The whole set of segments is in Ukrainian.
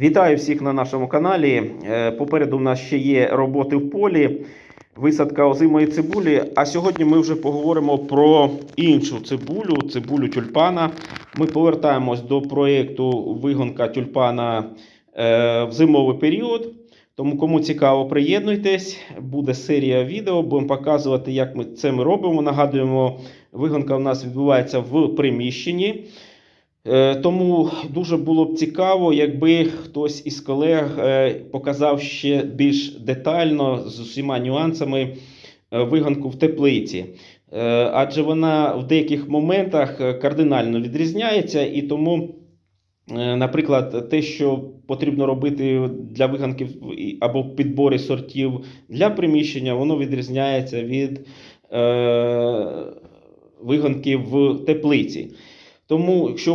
Вітаю всіх на нашому каналі. Е, Попереду в нас ще є роботи в полі, висадка озимої цибулі. А сьогодні ми вже поговоримо про іншу цибулю, цибулю тюльпана. Ми повертаємось до проєкту вигонка тюльпана е, в зимовий період. Тому, кому цікаво, приєднуйтесь. Буде серія відео. Будемо показувати, як ми це робимо. Нагадуємо, вигонка в нас відбувається в приміщенні. Е, Тому дуже було б цікаво, якби хтось із колег е, показав ще більш детально з усіма нюансами е, вигонку в теплиці. Адже вона в деяких моментах кардинально відрізняється, і тому, наприклад, те, що потрібно робити для виганків або підборі сортів для приміщення, воно відрізняється від вигонків в теплиці. Тому, якщо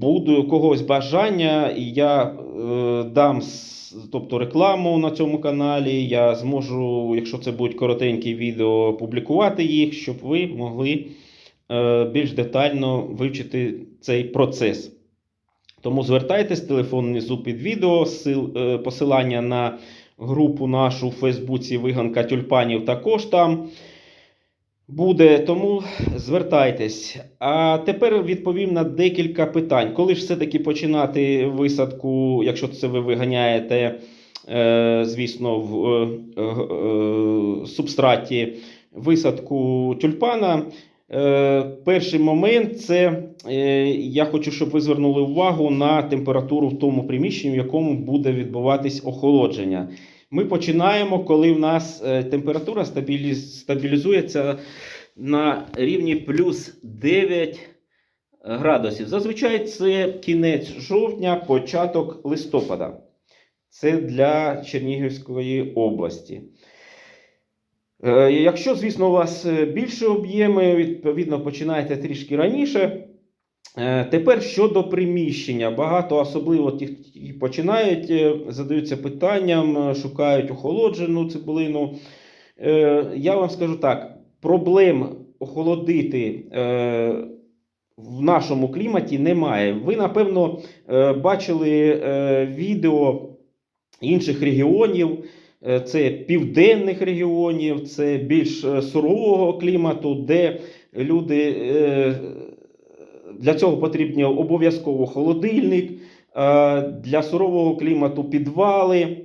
буде у когось бажання, я е, дам тобто, рекламу на цьому каналі, я зможу, якщо це будуть коротенькі відео, публікувати їх, щоб ви могли е, більш детально вивчити цей процес. Тому звертайтесь, телефон внизу під відео, сил, е, посилання на групу нашу в Фейсбуці Виганка тюльпанів також там буде. Тому звертайтесь. А тепер відповім на декілька питань. Коли ж все-таки починати висадку, якщо це ви виганяєте, е, звісно, в е, е, субстраті висадку тюльпана. Перший момент це я хочу, щоб ви звернули увагу на температуру в тому приміщенні, в якому буде відбуватись охолодження. Ми починаємо, коли в нас е, температура стабілізується на рівні плюс 9 градусів. Зазвичай це кінець жовтня, початок листопада. Це для Чернігівської області. Е, Якщо, звісно, у вас е, більше об'єми, відповідно, починаєте трішки раніше. Е, Тепер щодо приміщення. Багато, особливо ті, які починають, е, задаються питанням, е, шукають охолоджену цибулину. Я вам скажу так: проблем охолодити в нашому кліматі немає. Ви, напевно, бачили відео інших регіонів. Це південних регіонів, це більш сурового клімату, де люди для цього потрібні обов'язково холодильник, е, для сурового клімату підвали.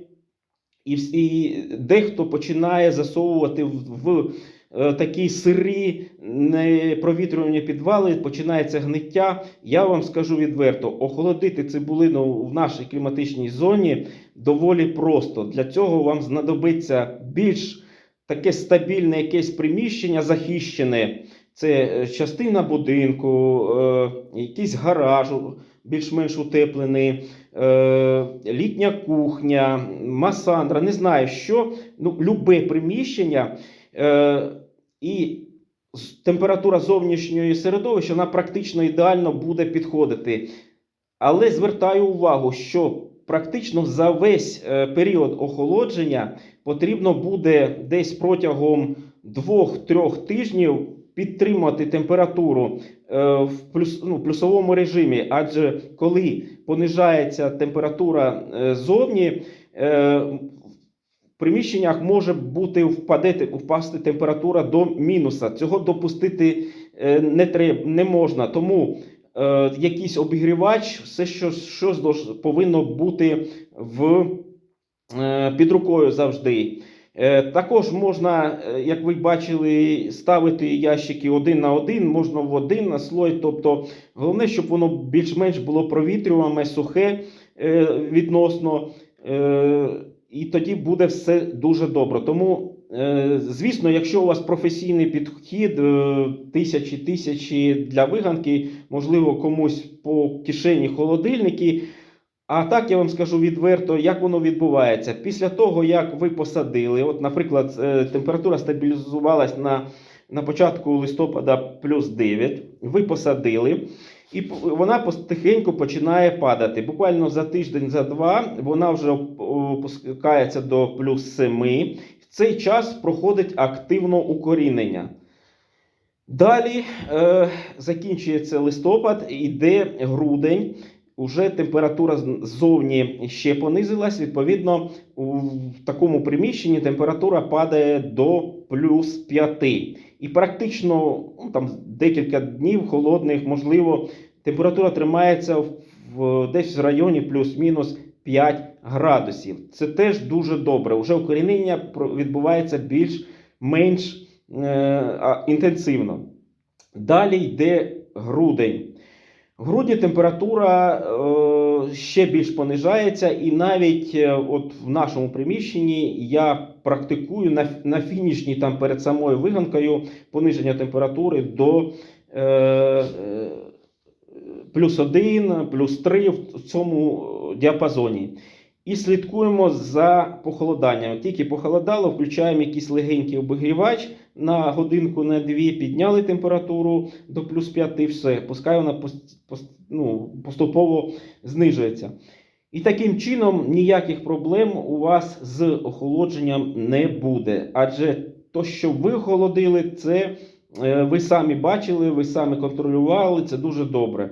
І, дехто починає засовувати в, в е, такі сирі, непровітрювані підвали, починається гниття. Я вам скажу відверто: охолодити цибулину в нашій кліматичній зоні доволі просто. Для цього вам знадобиться більш таке стабільне якесь приміщення захищене. Це е, частина будинку, е, якийсь гараж більш-менш утеплений, е, літня кухня, масандра, не знаю що. Ну, любе приміщення і температура зовнішньої середовища вона практично ідеально буде підходити. Але звертаю увагу, що практично за весь період охолодження потрібно буде десь протягом 2-3 тижнів підтримати температуру е, в плюс, ну, плюсовому режимі. Адже коли понижається температура е, зовні, е, в приміщеннях може бути впадете, впасти температура до мінуса. Цього допустити не, треб, не можна. Тому якийсь обігрівач, все що, щось повинно бути в, під рукою завжди. Е, Також можна, е, як ви бачили, ставити ящики один на один, можна в один на слой. Тобто, головне, щоб воно більш-менш було провітрюване, сухе е, відносно. І тоді буде все дуже добре. Тому, звісно, якщо у вас професійний підхід, тисячі тисячі для виганки, можливо, комусь по кишені холодильники. А так я вам скажу відверто, як воно відбувається. Після того, як ви посадили, от, наприклад, е, температура стабілізувалась на, на початку листопада плюс 9, ви посадили, і вона потихеньку починає падати. Буквально за тиждень, за два вона вже опускається до плюс 7. В цей час проходить активно укорінення. Далі е, закінчується листопад, іде грудень. Уже температура ззовні ще понизилась. Відповідно, в такому приміщенні температура падає до плюс 5. І практично ну, там, декілька днів холодних, можливо, температура тримається в, десь в районі плюс-мінус 5 градусів. Це теж дуже добре. Уже укорінення відбувається більш-менш е, інтенсивно. Далі йде грудень. Грудні температура е, ще більш понижається, і навіть е, от в нашому приміщенні я практикую на, на фінішній там перед самою виганкою пониження температури до е, е, плюс 1, плюс 3 в цьому е, діапазоні. І слідкуємо за похолоданням. Тільки похолодало, включаємо якийсь легенький обігрівач на годинку на дві, підняли температуру до плюс 5, все, пускай вона ну, поступово знижується. І таким чином ніяких проблем у вас з охолодженням не буде. Адже то, що ви охолодили, це е, ви самі бачили, ви самі контролювали, це дуже добре.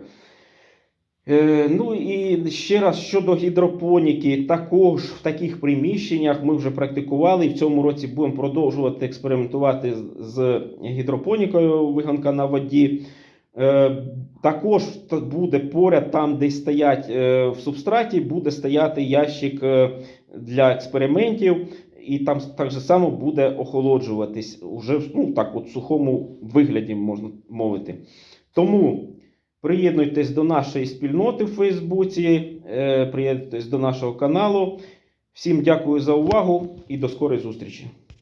Е, Ну і ще раз щодо гідропоніки, також в таких приміщеннях ми вже практикували і в цьому році будемо продовжувати експериментувати з- гідропонікою виганка на воді. Е, Також буде поряд, там, де стоять е, в субстраті, буде стояти ящик для експериментів, і там так же само буде охолоджуватись уже ну, так, от, в сухому вигляді, можна мовити. Тому приєднуйтесь до нашої спільноти в Фейсбуці, е, приєднуйтесь до нашого каналу. Всім дякую за увагу і до скорої зустрічі.